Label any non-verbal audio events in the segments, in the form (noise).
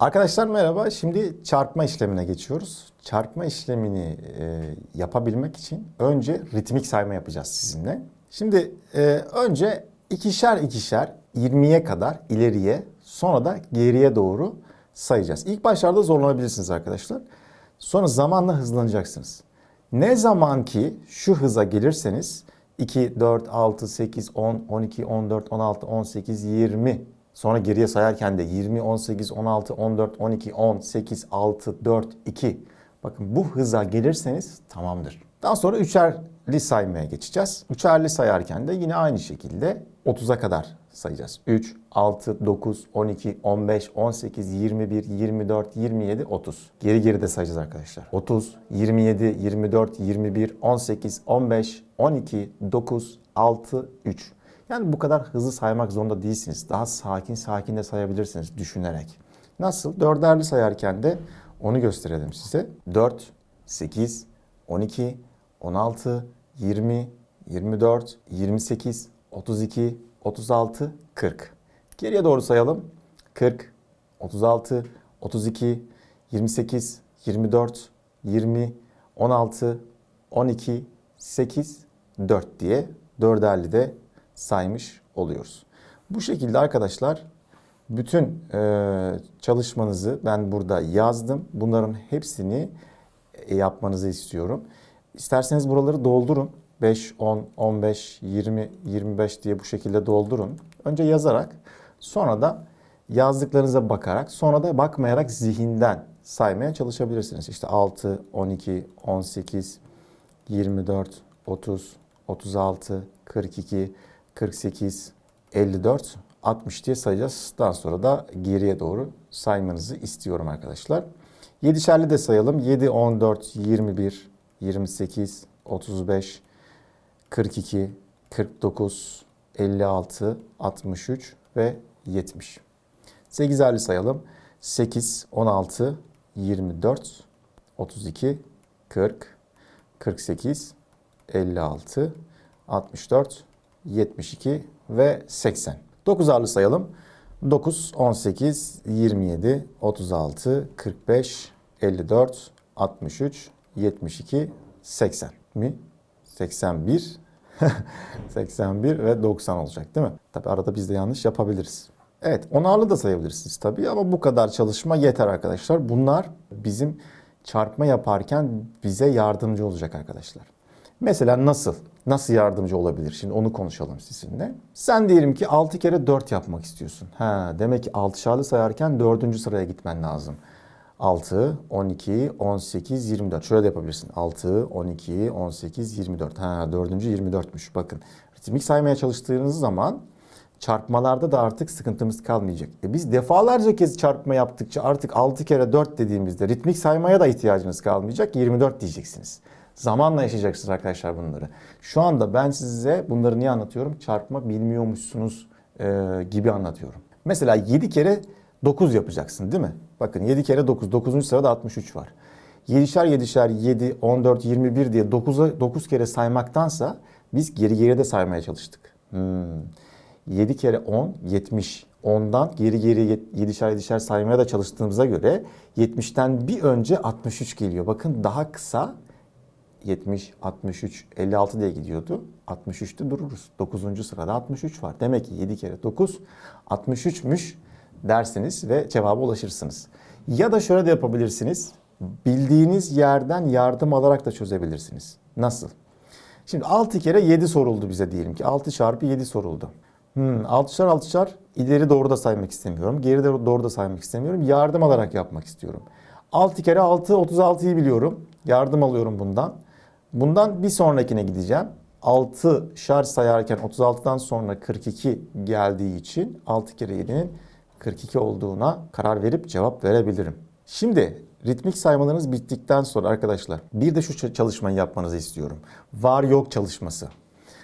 Arkadaşlar merhaba. Şimdi çarpma işlemine geçiyoruz. Çarpma işlemini e, yapabilmek için önce ritmik sayma yapacağız sizinle. Şimdi e, önce ikişer ikişer 20'ye kadar ileriye sonra da geriye doğru sayacağız. İlk başlarda zorlanabilirsiniz arkadaşlar. Sonra zamanla hızlanacaksınız. Ne zaman ki şu hıza gelirseniz 2, 4, 6, 8, 10, 12, 14, 16, 18, 20 Sonra geriye sayarken de 20, 18, 16, 14, 12, 10, 8, 6, 4, 2. Bakın bu hıza gelirseniz tamamdır. Daha sonra üçerli saymaya geçeceğiz. Üçerli sayarken de yine aynı şekilde 30'a kadar sayacağız. 3, 6, 9, 12, 15, 18, 21, 24, 27, 30. Geri geri de sayacağız arkadaşlar. 30, 27, 24, 21, 18, 15, 12, 9, 6, 3. Yani bu kadar hızlı saymak zorunda değilsiniz. Daha sakin sakin de sayabilirsiniz düşünerek. Nasıl? Dörderli sayarken de onu gösterelim size. 4, 8, 12, 16, 20, 24, 28, 32, 36, 40. Geriye doğru sayalım. 40, 36, 32, 28, 24, 20, 16, 12, 8, 4 diye dörderli de saymış oluyoruz. Bu şekilde arkadaşlar bütün e, çalışmanızı ben burada yazdım. Bunların hepsini e, yapmanızı istiyorum. İsterseniz buraları doldurun. 5, 10, 15, 20, 25 diye bu şekilde doldurun. Önce yazarak sonra da yazdıklarınıza bakarak sonra da bakmayarak zihinden saymaya çalışabilirsiniz. İşte 6, 12, 18, 24, 30, 36, 42, 48, 54, 60 diye sayacağız. Daha sonra da geriye doğru saymanızı istiyorum arkadaşlar. Yedişerli de sayalım. 7, 14, 21, 28, 35, 42, 49, 56, 63 ve 70. 8'erli sayalım. 8, 16, 24, 32, 40, 48, 56, 64, 72 ve 80. 9'arlı sayalım. 9, 18, 27, 36, 45, 54, 63, 72, 80 mi? 81, 81 (laughs) ve 90 olacak değil mi? Tabi arada biz de yanlış yapabiliriz. Evet onarlı da sayabilirsiniz tabii ama bu kadar çalışma yeter arkadaşlar. Bunlar bizim çarpma yaparken bize yardımcı olacak arkadaşlar. Mesela nasıl? Nasıl yardımcı olabilir? Şimdi onu konuşalım sizinle. Sen diyelim ki 6 kere 4 yapmak istiyorsun. Ha, demek ki 6'şarlı sayarken 4. sıraya gitmen lazım. 6, 12, 18, 24. Şöyle de yapabilirsin. 6, 12, 18, 24. Ha, 4. 24'müş. Bakın ritmik saymaya çalıştığınız zaman çarpmalarda da artık sıkıntımız kalmayacak. E biz defalarca kez çarpma yaptıkça artık 6 kere 4 dediğimizde ritmik saymaya da ihtiyacınız kalmayacak. 24 diyeceksiniz. Zamanla yaşayacaksınız arkadaşlar bunları. Şu anda ben size bunları niye anlatıyorum? Çarpma bilmiyormuşsunuz e, gibi anlatıyorum. Mesela 7 kere 9 yapacaksın değil mi? Bakın 7 kere 9. 9. sırada 63 var. 7'şer 7'şer 7, 14, 21 diye 9'a 9 kere saymaktansa biz geri geri de saymaya çalıştık. Hmm. 7 kere 10, 70. 10'dan geri geri 7'şer 7'şer saymaya da çalıştığımıza göre 70'ten bir önce 63 geliyor. Bakın daha kısa 70, 63, 56 diye gidiyordu. 63'te dururuz. 9. sırada 63 var. Demek ki 7 kere 9 63'müş dersiniz ve cevaba ulaşırsınız. Ya da şöyle de yapabilirsiniz. Bildiğiniz yerden yardım alarak da çözebilirsiniz. Nasıl? Şimdi 6 kere 7 soruldu bize diyelim ki. 6 çarpı 7 soruldu. Hmm, 6'şar 6'şar ileri doğru da saymak istemiyorum. Geri doğru da saymak istemiyorum. Yardım alarak yapmak istiyorum. 6 kere 6 36'yı biliyorum. Yardım alıyorum bundan. Bundan bir sonrakine gideceğim. 6 şarj sayarken 36'dan sonra 42 geldiği için 6 kere 7'nin 42 olduğuna karar verip cevap verebilirim. Şimdi ritmik saymalarınız bittikten sonra arkadaşlar bir de şu çalışmayı yapmanızı istiyorum. Var yok çalışması.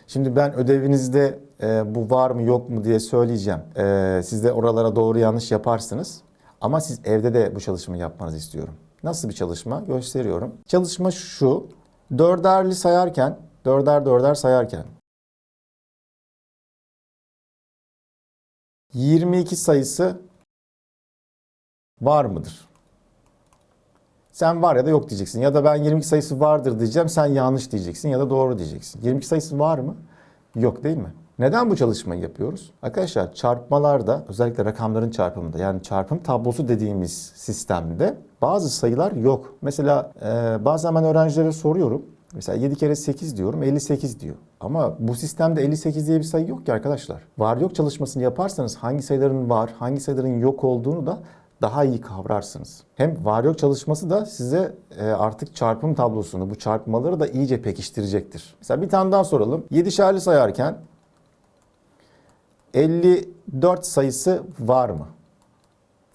Şimdi ben ödevinizde e, bu var mı yok mu diye söyleyeceğim. E, siz de oralara doğru yanlış yaparsınız. Ama siz evde de bu çalışmayı yapmanızı istiyorum. Nasıl bir çalışma? Gösteriyorum. Çalışma şu. Dörderli sayarken, dörder dörder sayarken 22 sayısı var mıdır? Sen var ya da yok diyeceksin. Ya da ben 22 sayısı vardır diyeceğim. Sen yanlış diyeceksin ya da doğru diyeceksin. 22 sayısı var mı? Yok değil mi? Neden bu çalışmayı yapıyoruz? Arkadaşlar çarpmalarda özellikle rakamların çarpımında yani çarpım tablosu dediğimiz sistemde bazı sayılar yok. Mesela e, bazen ben öğrencilere soruyorum. Mesela 7 kere 8 diyorum 58 diyor. Ama bu sistemde 58 diye bir sayı yok ki arkadaşlar. Var yok çalışmasını yaparsanız hangi sayıların var, hangi sayıların yok olduğunu da daha iyi kavrarsınız. Hem var yok çalışması da size e, artık çarpım tablosunu, bu çarpmaları da iyice pekiştirecektir. Mesela bir tane daha soralım. 7'şerli sayarken 54 sayısı var mı?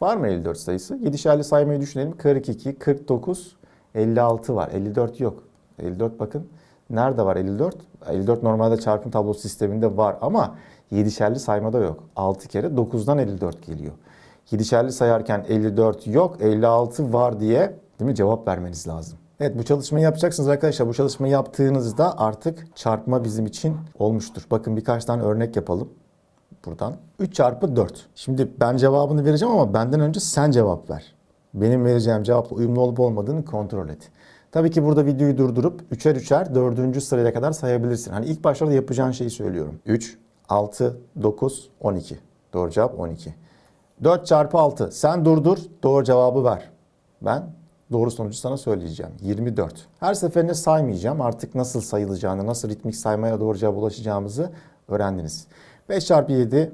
Var mı 54 sayısı? 7'şerli saymayı düşünelim. 42, 49, 56 var. 54 yok. 54 bakın. Nerede var 54? 54 normalde çarpım tablosu sisteminde var ama 7'şerli saymada yok. 6 kere 9'dan 54 geliyor. 7'şerli sayarken 54 yok, 56 var diye değil mi cevap vermeniz lazım. Evet bu çalışmayı yapacaksınız arkadaşlar. Bu çalışmayı yaptığınızda artık çarpma bizim için olmuştur. Bakın birkaç tane örnek yapalım buradan. 3 çarpı 4. Şimdi ben cevabını vereceğim ama benden önce sen cevap ver. Benim vereceğim cevapla uyumlu olup olmadığını kontrol et. Tabii ki burada videoyu durdurup üçer üçer dördüncü sıraya kadar sayabilirsin. Hani ilk başlarda yapacağın şeyi söylüyorum. 3, 6, 9, 12. Doğru cevap 12. 4 çarpı 6. Sen durdur, doğru cevabı ver. Ben doğru sonucu sana söyleyeceğim. 24. Her seferinde saymayacağım. Artık nasıl sayılacağını, nasıl ritmik saymaya doğru cevaba ulaşacağımızı öğrendiniz. 5 çarpı 7,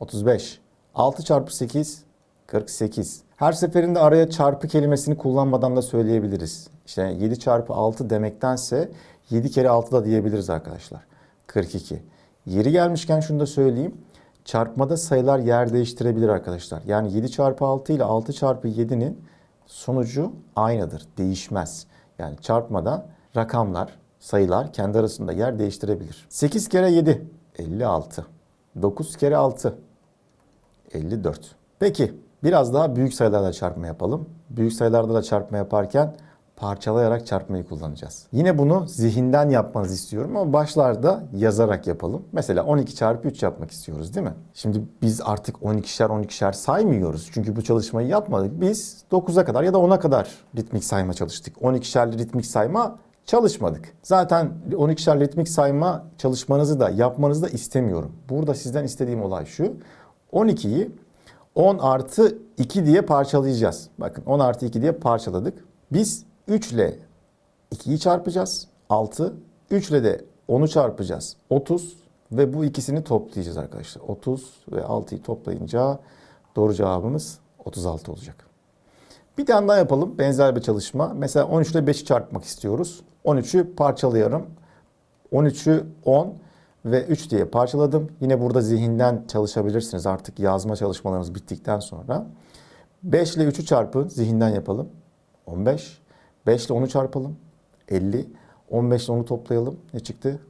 35. 6 çarpı 8, 48. Her seferinde araya çarpı kelimesini kullanmadan da söyleyebiliriz. İşte 7 çarpı 6 demektense 7 kere 6 da diyebiliriz arkadaşlar. 42. Yeri gelmişken şunu da söyleyeyim. Çarpmada sayılar yer değiştirebilir arkadaşlar. Yani 7 çarpı 6 ile 6 çarpı 7'nin sonucu aynıdır. Değişmez. Yani çarpmada rakamlar, sayılar kendi arasında yer değiştirebilir. 8 kere 7, 56. 9 kere 6, 54. Peki biraz daha büyük sayılarla çarpma yapalım. Büyük sayılarda da çarpma yaparken parçalayarak çarpmayı kullanacağız. Yine bunu zihinden yapmanızı istiyorum ama başlarda yazarak yapalım. Mesela 12 çarpı 3 yapmak istiyoruz değil mi? Şimdi biz artık 12'şer 12'şer saymıyoruz. Çünkü bu çalışmayı yapmadık. Biz 9'a kadar ya da 10'a kadar ritmik sayma çalıştık. 12'şerli ritmik sayma çalışmadık. Zaten 12'şer ritmik sayma çalışmanızı da yapmanızı da istemiyorum. Burada sizden istediğim olay şu. 12'yi 10 artı 2 diye parçalayacağız. Bakın 10 artı 2 diye parçaladık. Biz 3 ile 2'yi çarpacağız. 6. 3 ile de 10'u çarpacağız. 30 ve bu ikisini toplayacağız arkadaşlar. 30 ve 6'yı toplayınca doğru cevabımız 36 olacak. Bir tane daha yapalım. Benzer bir çalışma. Mesela 13 ile 5'i çarpmak istiyoruz. 13'ü parçalıyorum. 13'ü 10 ve 3 diye parçaladım. Yine burada zihinden çalışabilirsiniz artık yazma çalışmalarınız bittikten sonra. 5 ile 3'ü çarpın. Zihinden yapalım. 15. 5 ile 10'u çarpalım. 50. 15 ile 10'u toplayalım. Ne çıktı?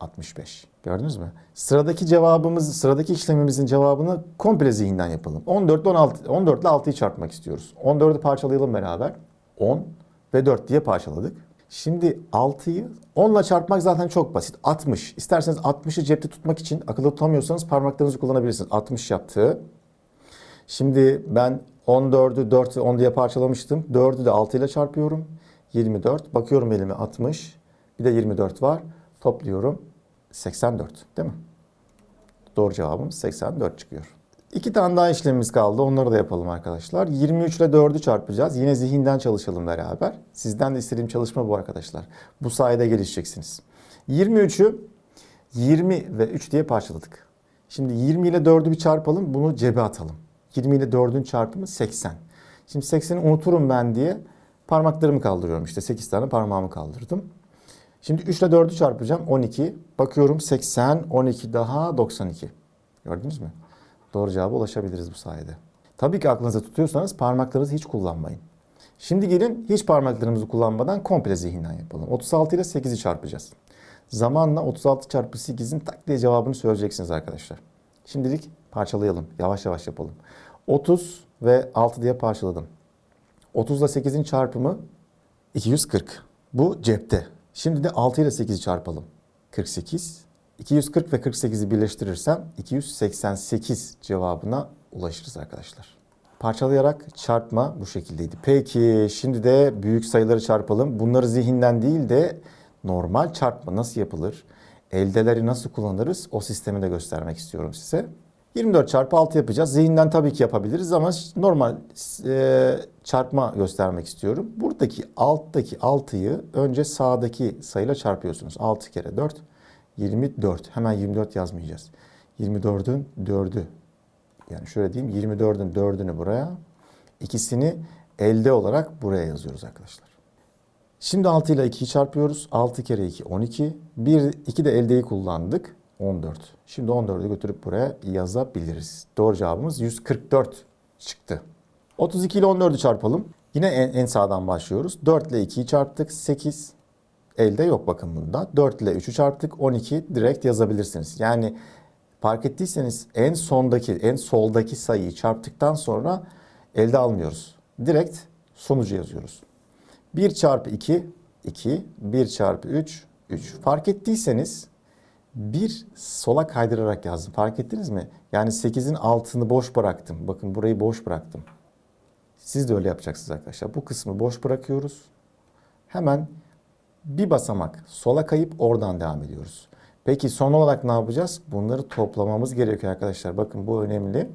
65. Gördünüz mü? Sıradaki cevabımız, sıradaki işlemimizin cevabını komple zihinden yapalım. 14 ile 16, 14 ile 6'yı çarpmak istiyoruz. 14'ü parçalayalım beraber. 10 ve 4 diye parçaladık. Şimdi 6'yı 10 ile çarpmak zaten çok basit. 60. İsterseniz 60'ı cepte tutmak için akılda tutamıyorsanız parmaklarınızı kullanabilirsiniz. 60 yaptı. Şimdi ben 14'ü 4 ve 10 diye parçalamıştım. 4'ü de 6 ile çarpıyorum. 24. Bakıyorum elime 60. Bir de 24 var. Topluyorum. 84 değil mi? Doğru cevabımız 84 çıkıyor. İki tane daha işlemimiz kaldı. Onları da yapalım arkadaşlar. 23 ile 4'ü çarpacağız. Yine zihinden çalışalım beraber. Sizden de istediğim çalışma bu arkadaşlar. Bu sayede gelişeceksiniz. 23'ü 20 ve 3 diye parçaladık. Şimdi 20 ile 4'ü bir çarpalım. Bunu cebe atalım. 20 ile 4'ün çarpımı 80. Şimdi 80'i unuturum ben diye parmaklarımı kaldırıyorum. İşte 8 tane parmağımı kaldırdım. Şimdi 3 ile 4'ü çarpacağım. 12. Bakıyorum 80, 12 daha 92. Gördünüz mü? Doğru cevaba ulaşabiliriz bu sayede. Tabii ki aklınıza tutuyorsanız parmaklarınızı hiç kullanmayın. Şimdi gelin hiç parmaklarımızı kullanmadan komple zihinden yapalım. 36 ile 8'i çarpacağız. Zamanla 36 çarpı 8'in tak diye cevabını söyleyeceksiniz arkadaşlar. Şimdilik parçalayalım. Yavaş yavaş yapalım. 30 ve 6 diye parçaladım. 30 ile 8'in çarpımı 240. Bu cepte. Şimdi de 6 ile 8'i çarpalım. 48. 240 ve 48'i birleştirirsem 288 cevabına ulaşırız arkadaşlar. Parçalayarak çarpma bu şekildeydi. Peki şimdi de büyük sayıları çarpalım. Bunları zihinden değil de normal çarpma nasıl yapılır? Eldeleri nasıl kullanırız? O sistemi de göstermek istiyorum size. 24 çarpı 6 yapacağız. Zihinden tabii ki yapabiliriz ama normal e, çarpma göstermek istiyorum. Buradaki alttaki 6'yı önce sağdaki sayıyla çarpıyorsunuz. 6 kere 4, 24. Hemen 24 yazmayacağız. 24'ün 4'ü. Yani şöyle diyeyim 24'ün 4'ünü buraya, ikisini elde olarak buraya yazıyoruz arkadaşlar. Şimdi 6 ile 2'yi çarpıyoruz. 6 kere 2 12. 1 2 de eldeyi kullandık. 14. Şimdi 14'ü götürüp buraya yazabiliriz. Doğru cevabımız 144 çıktı. 32 ile 14'ü çarpalım. Yine en, en sağdan başlıyoruz. 4 ile 2'yi çarptık. 8 elde yok bakın bunda. 4 ile 3'ü çarptık. 12 direkt yazabilirsiniz. Yani fark ettiyseniz en sondaki, en soldaki sayıyı çarptıktan sonra elde almıyoruz. Direkt sonucu yazıyoruz. 1 çarpı 2, 2. 1 çarpı 3, 3. Fark ettiyseniz bir sola kaydırarak yazdım. Fark ettiniz mi? Yani 8'in altını boş bıraktım. Bakın burayı boş bıraktım. Siz de öyle yapacaksınız arkadaşlar. Bu kısmı boş bırakıyoruz. Hemen bir basamak sola kayıp oradan devam ediyoruz. Peki son olarak ne yapacağız? Bunları toplamamız gerekiyor arkadaşlar. Bakın bu önemli.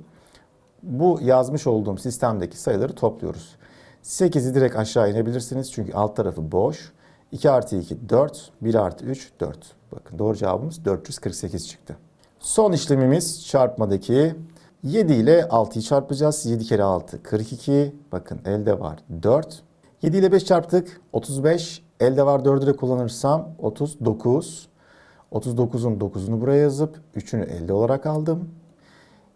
Bu yazmış olduğum sistemdeki sayıları topluyoruz. 8'i direkt aşağı inebilirsiniz çünkü alt tarafı boş. 2 artı 2 4, 1 artı 3 4. Bakın doğru cevabımız 448 çıktı. Son işlemimiz çarpmadaki 7 ile 6'yı çarpacağız. 7 kere 6 42. Bakın elde var 4. 7 ile 5 çarptık 35. Elde var 4'ü de kullanırsam 39. 39'un 9'unu buraya yazıp 3'ünü elde olarak aldım.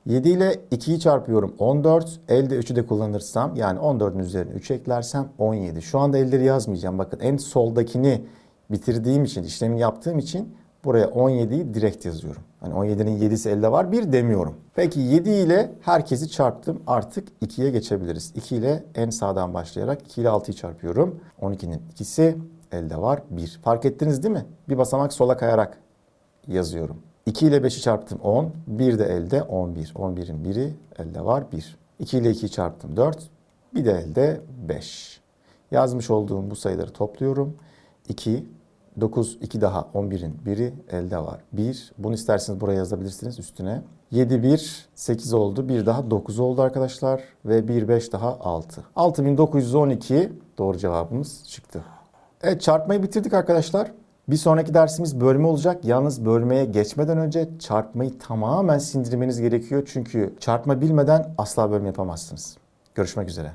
7 ile 2'yi çarpıyorum 14. Elde 3'ü de kullanırsam yani 14'ün üzerine 3 eklersem 17. Şu anda elleri yazmayacağım. Bakın en soldakini bitirdiğim için, işlemi yaptığım için buraya 17'yi direkt yazıyorum. Hani 17'nin 7'si elde var bir demiyorum. Peki 7 ile herkesi çarptım. Artık 2'ye geçebiliriz. 2 ile en sağdan başlayarak 2 ile 6'yı çarpıyorum. 12'nin ikisi elde var 1. Fark ettiniz değil mi? Bir basamak sola kayarak yazıyorum. 2 ile 5'i çarptım 10. 1 de elde 11. 11'in biri elde var 1. 2 ile 2'yi çarptım 4. Bir de elde 5. Yazmış olduğum bu sayıları topluyorum. 2, 9, 2 daha 11'in biri elde var. 1. Bunu isterseniz buraya yazabilirsiniz üstüne. 7, 1, 8 oldu. Bir daha 9 oldu arkadaşlar. Ve 1, 5 daha 6. 6912 doğru cevabımız çıktı. Evet çarpmayı bitirdik arkadaşlar. Bir sonraki dersimiz bölme olacak. Yalnız bölmeye geçmeden önce çarpmayı tamamen sindirmeniz gerekiyor. Çünkü çarpma bilmeden asla bölme yapamazsınız. Görüşmek üzere.